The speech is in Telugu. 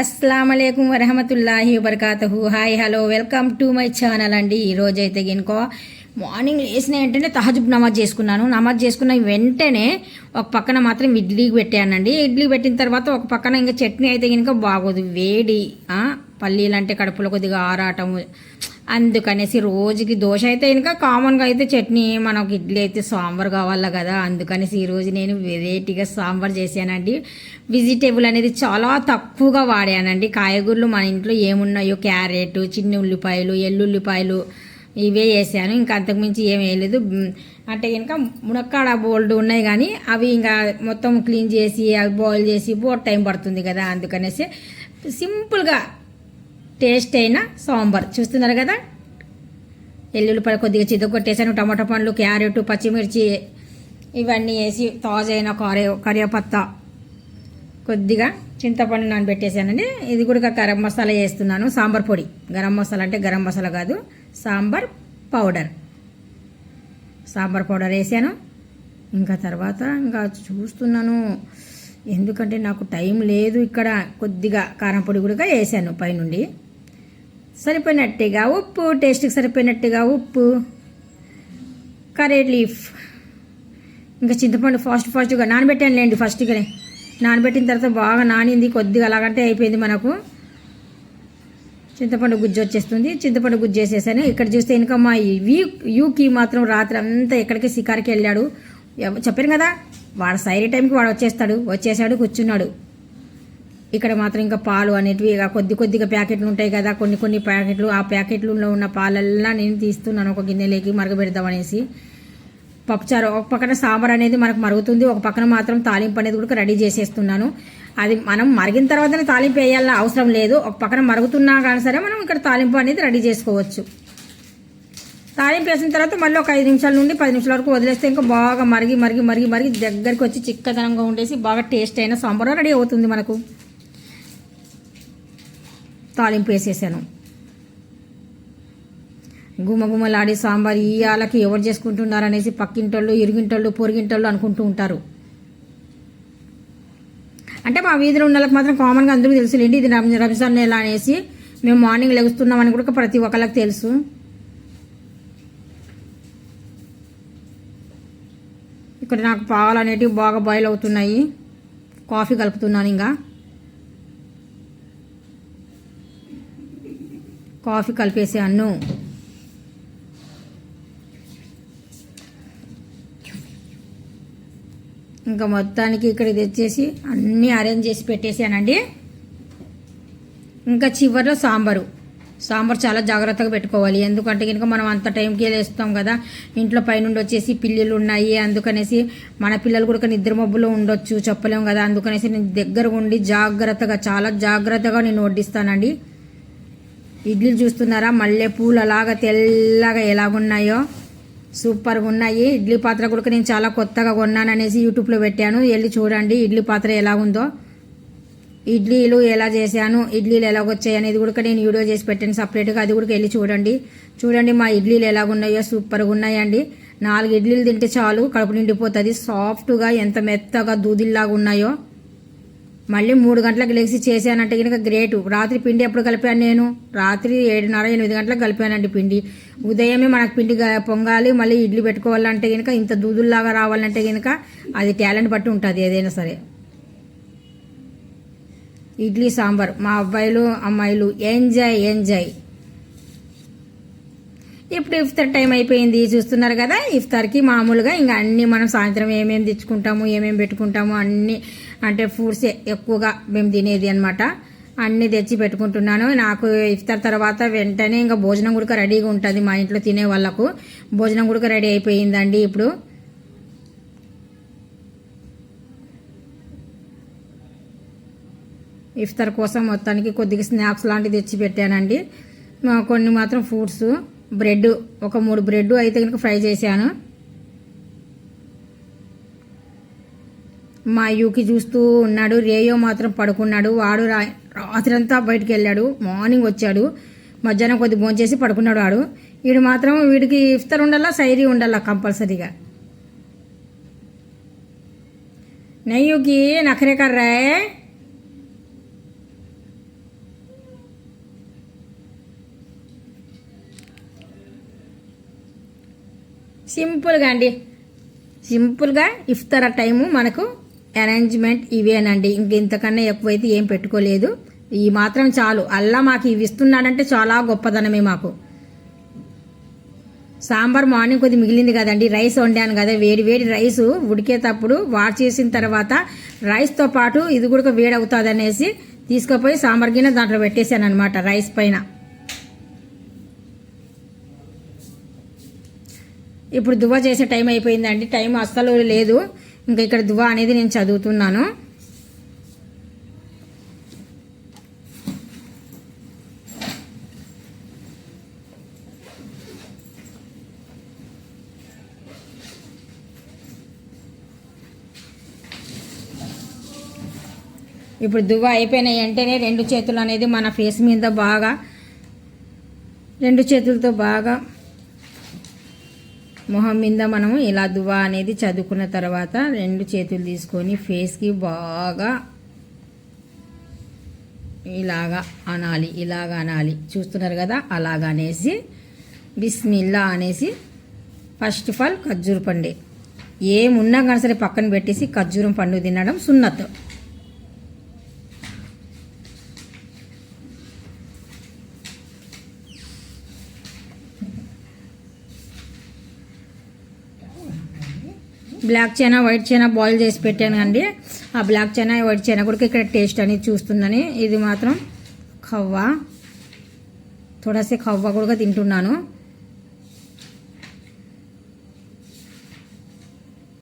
అస్సలం అయికం వరహమతుల్లాహి వబర్కాతహు. Hi hello welcome to my channel అండి. ఈరోజు అయితే గినుకో మార్నింగ్ లేచిన వెంటనే తహజుబ్ నమాజ్ చేసుకున్నాను. నమాజ్ చేసుకున్న వెంటనే ఒక పక్కన మాత్రం ఇడ్లీకి పెట్టానండి. ఇడ్లీ పెట్టిన తర్వాత ఒక పక్కన ఇంకా చట్నీ అయితే కనుక బాగోదు. వేడి పల్లీలు అంటే కడుపులో కొద్దిగా ఆరాటం. అందుకనేసి రోజుకి దోశ అయితే ఇంకా కామన్గా అయితే చట్నీ మనకు ఇడ్లీ అయితే సాంబార్ కావాలా కదా. అందుకనేసి ఈరోజు నేను వెరైటీగా సాంబార్ చేశానండి. వెజిటేబుల్ అనేది చాలా తక్కువగా వాడానండి. కాయగూరలు మన ఇంట్లో ఏమున్నాయో క్యారెట్ చిన్న ఉల్లిపాయలు ఎల్లుల్లిపాయలు ఇవే వేసాను. ఇంకా అంతకుమించి ఏం వేయలేదు. అంటే ఇంకా మునక్కాడ బోల్డ్ ఉన్నాయి కానీ అవి ఇంకా మొత్తం క్లీన్ చేసి అవి బాయిల్ చేసి బోర్ టైం పడుతుంది కదా. అందుకనేసి సింపుల్గా టేస్ట్ అయిన సాంబార్. చూస్తున్నారు కదా? ఎల్లుల్లిపాయ కొద్దిగా చితగొట్టేసాను టమాటా పండ్లు క్యారెట్ పచ్చిమిర్చి ఇవన్నీ వేసి తాజైన కరే కరివేపత్తా కొద్దిగా చింతపండు నానబెట్టేసానండి. ఇది కూడా గరం మసాలా వేస్తున్నాను. సాంబార్ పొడి. గరం మసాలా అంటే గరం మసాలా కాదు సాంబార్ పౌడర్. సాంబార్ పౌడర్ వేసాను. ఇంకా తర్వాత ఇంకా చూస్తున్నాను. ఎందుకంటే నాకు టైం లేదు. ఇక్కడ కొద్దిగా కారం పొడి కూడా వేసాను పైనుండి. సరిపోయినట్టుగా ఉప్పు టేస్ట్కి సరిపోయినట్టుగా ఉప్పు కర్రీ లీఫ్. ఇంకా చింతపండు ఫాస్ట్ ఫాస్ట్గా నానబెట్టాను లేండి ఫస్ట్గానే. నానబెట్టిన తర్వాత బాగా నానింది కొద్దిగా అలాగంటే అయిపోయింది మనకు. చింతపండు గుజ్జు వచ్చేస్తుంది. చింతపండు గుజ్జు వేసేసాను. ఇక్కడ చూస్తే ఇంకా మా యూకి మాత్రం రాత్రి అంతా ఎక్కడికి షికార్కి వెళ్ళాడు. చెప్పాను కదా వాడు సైరీ టైంకి వాడు వచ్చేస్తాడు. వచ్చేసాడు కూర్చున్నాడు. ఇక్కడ మాత్రం ఇంకా పాలు అనేటివి ఇక కొద్ది కొద్దిగా ప్యాకెట్లు ఉంటాయి కదా కొన్ని కొన్ని ప్యాకెట్లు ఆ ప్యాకెట్లలో ఉన్న పాలల్లా నేను తీస్తున్నాను ఒక గిన్నెలోకి మరగబెడతామనేసి పప్పుచారు ఒక పక్కన సాంబార్ అనేది మనకు మరుగుతుంది ఒక పక్కన మాత్రం తాలింపు అనేది కూడా రెడీ చేసేస్తున్నాను. అది మనం మరిగిన తర్వాతనే తాలింపు వేయాలని అవసరం లేదు ఒక పక్కన మరుగుతున్నా కానీ సరే మనం ఇక్కడ తాలింపు అనేది రెడీ చేసుకోవచ్చు. తాలింపు వేసిన తర్వాత మళ్ళీ ఒక ఐదు నిమిషాల నుండి పది నిమిషాల వరకు వదిలేస్తే ఇంకా బాగా మరిగి మరిగి మరిగి మరిగి దగ్గరికి వచ్చి చిక్కదనంగా ఉండేసి బాగా టేస్ట్ అయిన సాంబార్ రెడీ అవుతుంది మనకు. తాలింపు వేసేసాను. గుమగుమలాడి సాంబార్ ఈ ఆలకి ఎవరు చేసుకుంటున్నారు అనేసి పక్కింటోళ్ళు ఇరుగింటోళ్ళు పొరిగింటోళ్ళు అనుకుంటూ ఉంటారు. అంటే మా వీధిలో ఉన్న వాళ్ళకి మాత్రం కామన్గా అందరికీ తెలుసులేండి ఇది రంజ- రంజాన్ నెల అనేసి మేము మార్నింగ్ లెగుస్తున్నామని కూడా ప్రతి ఒక్కళ్ళకి తెలుసు. ఇక్కడ నాకు పాలు అనేటివి బాగా బాయిల్ అవుతున్నాయి. కాఫీ కలుపుతున్నాను ఇంకా. కాఫీ కలిపేసాను ఇంకా మొత్తానికి ఇక్కడ తెచ్చేసి అన్నీ అరేంజ్ చేసి పెట్టేసానండి. ఇంకా చివరిలో సాంబారు. సాంబార్ చాలా జాగ్రత్తగా పెట్టుకోవాలి. ఎందుకంటే కనుక మనం అంత టైంకి వేస్తాం కదా. ఇంట్లో పైనుండి వచ్చేసి పిల్లలు ఉన్నాయి. అందుకనేసి మన పిల్లలు కూడా నిద్ర మబ్బులో ఉండొచ్చు చెప్పలేము కదా. అందుకనేసి నేను దగ్గర ఉండి జాగ్రత్తగా చాలా జాగ్రత్తగా నేను వడ్డిస్తానండి. ఇడ్లీలు చూస్తున్నారా? మల్లె పూలు అలాగా తెల్లగా ఎలాగున్నాయో? సూపర్గా ఉన్నాయి. ఇడ్లీ పాత్ర కూడా నేను చాలా కొత్తగా కొన్నాను అనేసి యూట్యూబ్లో పెట్టాను. వెళ్ళి చూడండి ఇడ్లీ పాత్ర ఎలా ఉందో ఇడ్లీలు ఎలా చేశాను ఇడ్లీలు ఎలాగొచ్చాయి అనేది కూడా నేను వీడియో చేసి పెట్టాను సపరేట్గా. అది కూడా వెళ్ళి చూడండి. చూడండి మా ఇడ్లీలు ఎలాగున్నాయో సూపర్గా ఉన్నాయండి. నాలుగు ఇడ్లీలు తింటే చాలు కడుపు నిండిపోతుంది. సాఫ్ట్గా ఎంత మెత్తగా దూదిల్లాగా ఉన్నాయో మళ్ళీ మూడు గంటలకు లెగిసి చేశానంటే కనుక గ్రేట్. రాత్రి పిండి ఎప్పుడు కలిపాను నేను? రాత్రి ఏడున్నర ఎనిమిది గంటలకు కలిపానండి పిండి. ఉదయమే మనకు పిండి పొంగాలి మళ్ళీ ఇడ్లీ పెట్టుకోవాలంటే కనుక ఇంత దూదుల్లాగా రావాలంటే కనుక అది టాలెంట్ బట్టి ఉంటుంది ఏదైనా సరే. ఇడ్లీ సాంబార్. మా అబ్బాయిలు అమ్మాయిలు ఎంజాయ్ ఎంజాయ్. ఇప్పుడు ఇఫ్తార్ టైం అయిపోయింది చూస్తున్నారు కదా? ఇఫ్తార్కి మామూలుగా ఇంకా అన్నీ మనం సాయంత్రం ఏమేమి తెచ్చుకుంటాము ఏమేమి పెట్టుకుంటాము అన్నీ అంటే ఫ్రూట్స్ ఎక్కువగా మేము తినేది అనమాట అన్నీ తెచ్చి పెట్టుకుంటున్నాను. నాకు ఇఫ్తార్ తర్వాత వెంటనే ఇంకా భోజనం కూడా రెడీగా ఉంటుంది మా ఇంట్లో తినే వాళ్ళకు. భోజనం కూడా రెడీ అయిపోయిందండి ఇప్పుడు. ఇఫ్తార్ కోసం మొత్తానికి కొద్దిగా స్నాక్స్ లాంటివి తెచ్చి పెట్టానండి. కొన్ని మాత్రం ఫ్రూట్స్ బ్రెడ్ ఒక మూడు బ్రెడ్ అయితే కనుక ఫ్రై చేశాను. మా యూకి చూస్తూ ఉన్నాడు. రేయో మాత్రం పడుకున్నాడు. వాడు రా రాత్రంతా బయటికి వెళ్ళాడు. మార్నింగ్ వచ్చాడు. మధ్యాహ్నం కొద్ది భోంచేసి పడుకున్నాడు వాడు. వీడు మాత్రం వీడికి ఇఫ్తార్ ఉండాలా సైరీ ఉండాలా కంపల్సరీగా? నెయ్యుకి నఖరే సింపుల్గా అండి. సింపుల్గా ఇఫ్తార్ టైము మనకు అరేంజ్మెంట్ ఇవేనండి ఇంక ఇంతకన్నా ఎక్కువైతే ఏం పెట్టుకోలేదు. ఈ మాత్రం చాలు. అల్లా మాకు ఇవి ఇస్తున్నాడంటే చాలా గొప్పదనమే మాకు. సాంబార్ మార్నింగ్ కొద్ది మిగిలింది కదండి. రైస్ వండాను కదా. వేడి వేడి రైస్ ఉడికేటప్పుడు వాట్ చేసిన తర్వాత రైస్తో పాటు ఇది కూడా వేడి అవుతుంది అనేసి తీసుకుపోయి సాంబార్ గిన్నె దాంట్లో పెట్టేశాను అనమాట రైస్ పైన. ఇప్పుడు దువ్వ చేసే టైం అయిపోయిందండి. టైం అస్సలు లేదు. ఇంకా ఇక్కడ దువ్వ అనేది నేను చదువుతున్నాను. ఇప్పుడు దువ్వ అయిపోయిన వెంటనే రెండు చేతులు అనేది మన ఫేస్ మీద బాగా రెండు చేతులతో బాగా మొహం మీద మనము ఇలా దువ్వా అనేది చదువుకున్న తర్వాత రెండు చేతులు తీసుకొని ఫేస్కి బాగా ఇలాగా అనాలి ఇలాగా అనాలి. చూస్తున్నారు కదా? అలాగ అనేసి బిస్మిల్లా అనేసి ఫస్ట్ ఆఫ్ ఆల్ ఖర్జూర పండే. ఏమున్నా కానీ సరే పక్కన పెట్టేసి ఖర్జూరం పండు తినడం సున్నత్. Black china white china boil చేసి పెట్టాను అండి. ఆ బ్లాక్ చైనా వైట్ చైనా కూడా ఇక్కడ టేస్ట్ అనేది చూస్తుందని. ఇది మాత్రం ఖవ్వ తుడసి ఖవ్వ కూడా తింటున్నాను.